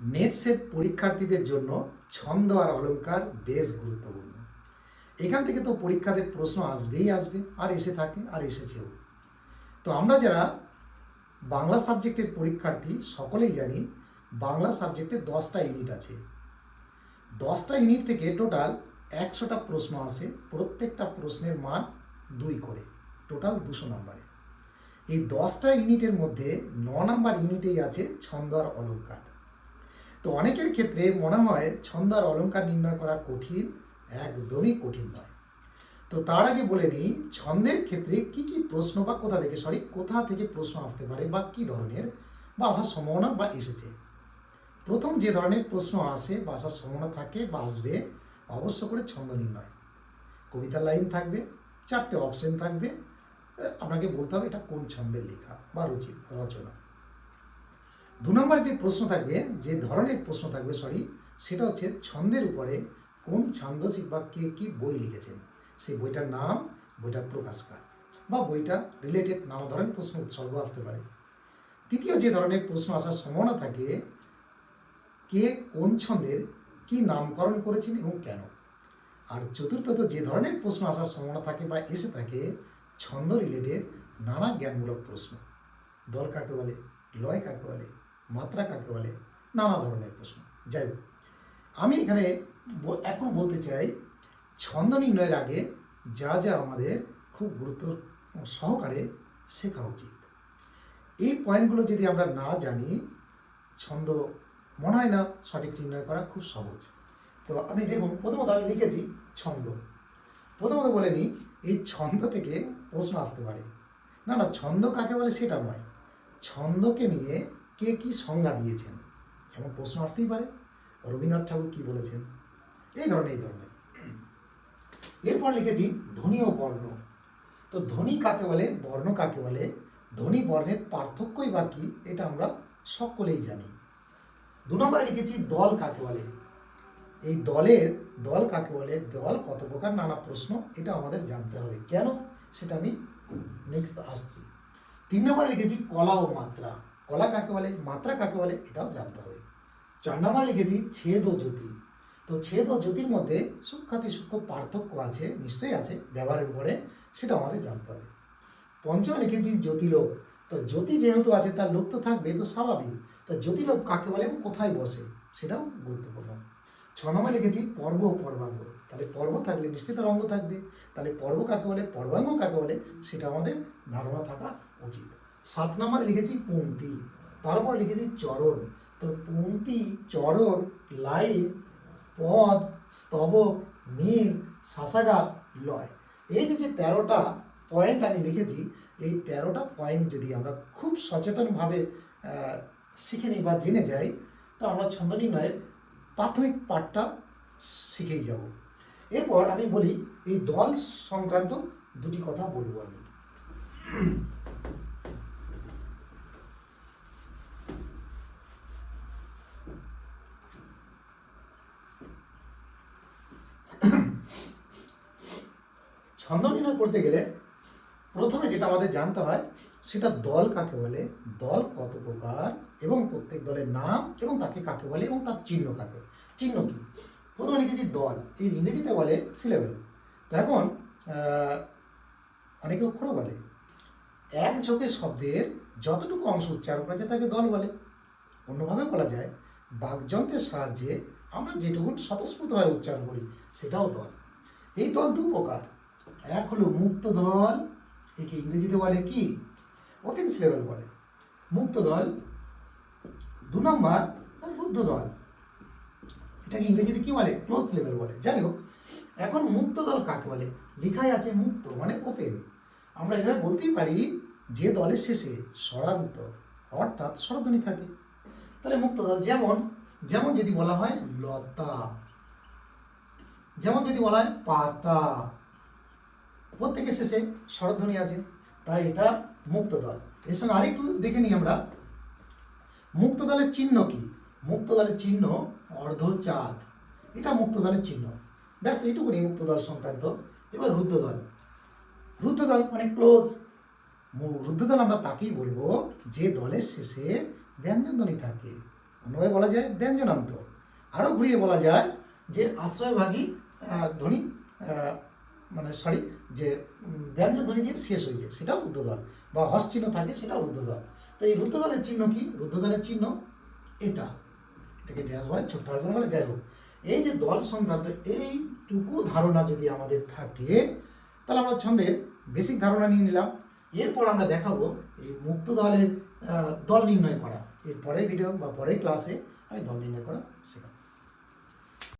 Net set পরীক্ষার্থীদের জন্য ছন্দ আর অলংকার বেশ গুরুত্বপূর্ণ। এখান থেকে তো পরীক্ষাতে প্রশ্ন আসবেই আসবে, আর এসে থাকে, আর এসেছেও। তো আমরা যারা বাংলা সাবজেক্টের পরীক্ষার্থী, সকলেই জানি বাংলা সাবজেক্টে দশটা ইউনিট আছে। দশটা ইউনিট থেকে টোটাল একশোটা প্রশ্ন আসে, প্রত্যেকটা প্রশ্নের মান দুই করে, টোটাল দুশো নম্বরে। এই দশটা ইউনিটের মধ্যে ন নাম্বার ইউনিটেই আছে ছন্দ আর অলঙ্কার তো অনেকের ক্ষেত্রে মনে হয় ছন্দ আর অলঙ্কার নির্ণয় করা কঠিন, একদমই কঠিন নয়। তো তার আগে বলে নিই, ছন্দের ক্ষেত্রে কি কি প্রশ্ন বা কোথা থেকে সরি কোথা থেকে প্রশ্ন আসতে পারে বা কি ধরনের বা আসার সম্ভাবনা বা এসেছে? প্রথম যে ধরনের প্রশ্ন আসে বা আসার সম্ভাবনা থাকে বা আসবে, অবশ্য করে ছন্দ নির্ণয়। কবিতার লাইন থাকবে, চারটে অপশন থাকবে আপনাকে বলতে হবে এটা কোন ছন্দের লেখা বা রচি রচনা। দু নম্বরে যে প্রশ্ন থাকবে, যে ধরনের প্রশ্ন থাকবে সরি সেটা হচ্ছে ছন্দের উপরে কোন ছান্দসিক বা কে কী বই লিখেছেন? সেই বইটার নাম, বইটার প্রকাশকার বা বইটা রিলেটেড নানা ধরনের প্রশ্ন উৎসর্গ আসতে পারে। তৃতীয় যে ধরনের প্রশ্ন আসার সম্ভাবনা থাকে, কে কোন ছন্দের কি নামকরণ করেছেন এবং কেন? আর চতুর্থত যে ধরনের প্রশ্ন আসার সম্ভাবনা থাকে বা এসে থাকে, ছন্দ রিলেটেড নানা জ্ঞানমূলক প্রশ্ন। দল কাকে বলে? লয় কাকে বলে? মাত্রা কাকে বলে? নানা ধরনের প্রশ্ন। যাই হোক, আমি এখানে এখন বলতে চাই, ছন্দ নির্ণয়ের আগে যা যা আমাদের খুব গুরুত্ব সহকারে শেখা উচিত। এই পয়েন্টগুলো যদি আমরা না জানি, ছন্দ মনে হয় না সঠিক নির্ণয় করা খুব সহজ। তো আমি দেখুন, প্রথমত আমি লিখেছি ছন্দ। প্রথমত বলে নিই, এই ছন্দ থেকে প্রশ্ন আসতে পারে। না না, ছন্দ কাকে বলে সেটা নয়। ছন্দকে নিয়ে কে কি সংজ্ঞা দিয়েছেন? যেমন প্রশ্ন আসতেই পারে। রবীন্দ্রনাথ ঠাকুর কি বলেছেন? এই ধরনের এই ধরনের। এরপর লিখেছি ধ্বনি ও বর্ণ। তো ধ্বনি কাকে বলে? বর্ণ কাকে বলে? ধ্বনি বর্ণের পার্থক্যই বা কি? এটা আমরা সকলেই জানি। দু নম্বরে লিখেছি দল কাকে বলে? এই দলের, দল কাকে বলে? দল কত প্রকার? নানা প্রশ্ন। এটা আমাদের জানতে হবে। কেন? সেটা আমি নেক্সট আসছি। তিন নম্বরে লিখেছি কলা ও মাত্রা। কলা কাকে বলে মাত্রা কাকে বলে এটাও জানতে হবে। চার নম্বরে লিখেছি ছেদ ও জ্যোতি। তো ছেদ ও জ্যোতির মধ্যে সূক্ষাতি সূক্ষ্ম পার্থক্য আছে, নিশ্চয়ই আছে, ব্যবহারের উপরে, সেটা আমাদের জানতে হবে। পঞ্চম লিখেছি জ্যোতিলোক। তো জ্যোতি যেহেতু আছে, তার লোক তো থাকবে, তো স্বাভাবিক। তো জ্যোতিলোক কাকে বলে এবং কোথায় বসে, সেটাও গুরুত্বপূর্ণ। ছ নম্বরে লিখেছি পর্ব ও পর্বাঙ্গ। তাহলে পর্ব থাকলে নিশ্চিত অঙ্গ থাকবে। তাহলে পর্ব কাকে বলে, পর্বাঙ্গ কাকে বলে, সেটা আমাদের ধারণা থাকা উচিত। সাত নম্বরে লিখেছি পংক্তি তারপর লিখেছি চরণ। তো পংক্তি চরণ লাইন পদ, স্তবক নীল শাসাগা লয়। এই যে যে তেরোটা পয়েন্ট আমি লিখেছি, এই তেরোটা পয়েন্ট যদি আমরা খুব সচেতনভাবে শিখে নিই বা জেনে যাই, তো আমরা ছন্দ নির্ণয়ের প্রাথমিক পাঠটা শিখেই যাব। এরপর আমি বলি, এই দল সংক্রান্ত দুটি কথা বলব আমি। ছন্দ নির্ণয় করতে গেলে প্রথমে যেটা আমাদের জানতে হয়, সেটা দল কাকে বলে? দল কত প্রকার? এবং প্রত্যেক দলের নাম এবং তাকে কাকে বলে? এবং তার চিহ্ন কাকে? চিহ্ন কি? প্রথমে লিখেছি দল। এই ইংরেজিতে বলে সিলেবেল তো এখন অনেকে অক্ষর বলে। এক ঝোঁকে শব্দের যতটুকু অংশ উচ্চারণ করা যায় তাকে দল বলে। অন্যভাবে বলা যায়, বাকযন্ত্রের সাহায্যে আমরা যেটুকু স্বতঃস্ফূর্তভাবে উচ্চারণ করি, সেটাও দল। এই দল দু প্রকার। এক হলো মুক্ত দল, একে ইংরেজিতে বলে কি? ওপেন লেভেল বলে। মুক্ত দল। দু নম্বর, রুদ্ধ দল। এটাকে ইংরেজিতে কি বলে? ক্লোজ লেভেল বলে। যাই হোক, এখন মুক্ত দল কাকে বলে? লেখাই আছে মুক্ত মানে ওপেন আমরা এভাবে বলতেই পারি, যে দলের শেষে স্বরান্ত, অর্থাৎ স্বরধ্বনি থাকে। তাহলে মুক্ত দল যেমন যেমন যদি বলা হয় লতা, যেমন যদি বলা হয় পাতা, প্রত্যেকের শেষে স্বরধ্বনি আছে, তাই এটা মুক্ত দল এর সঙ্গে আরেকটু দেখে নিই আমরা। মুক্ত দলের চিহ্ন কি? মুক্ত দলের চিহ্ন অর্ধচাঁদ। এটা মুক্ত দলের চিহ্ন। ব্যাস, এইটুকুনি মুক্ত দল সংক্রান্ত। এবার রুদ্র দল রুদ্র দল মানে ক্লোজ। রুদ্র দল আমরা তাকেই বলব যে দলের শেষে ব্যঞ্জনধ্বনি থাকে। অন্যভাবে বলা যায় ব্যঞ্জনান্ত। আরও ঘুরিয়ে বলা যায় যে আশ্রয়ভাগী ধ্বনি মানে সরি যে ব্যঞ্জন ধ্বনি দিয়ে শেষ হয়ে যায়, সেটাও রুদ্ধদল বা হস চিহ্ন থাকে, সেটাও রুদ্ধদল তো এই রুদ্ধদলের চিহ্ন কি? রুদ্ধদলের চিহ্ন এটা। এটাকে ড্যাশ বলে, ছোট্ট করে বলে, যাই হোক। এই যে দল সংক্রান্ত এইটুকু ধারণা যদি আমাদের থাকে, তাহলে আমরা ছন্দের বেসিক ধারণা নিয়ে নিলাম। এরপর আমরা দেখাবো এই মুক্ত দলের দল নির্ণয় করা। এর পরের ভিডিও বা পরের ক্লাসে আমি দল নির্ণয় করা শেখাবো।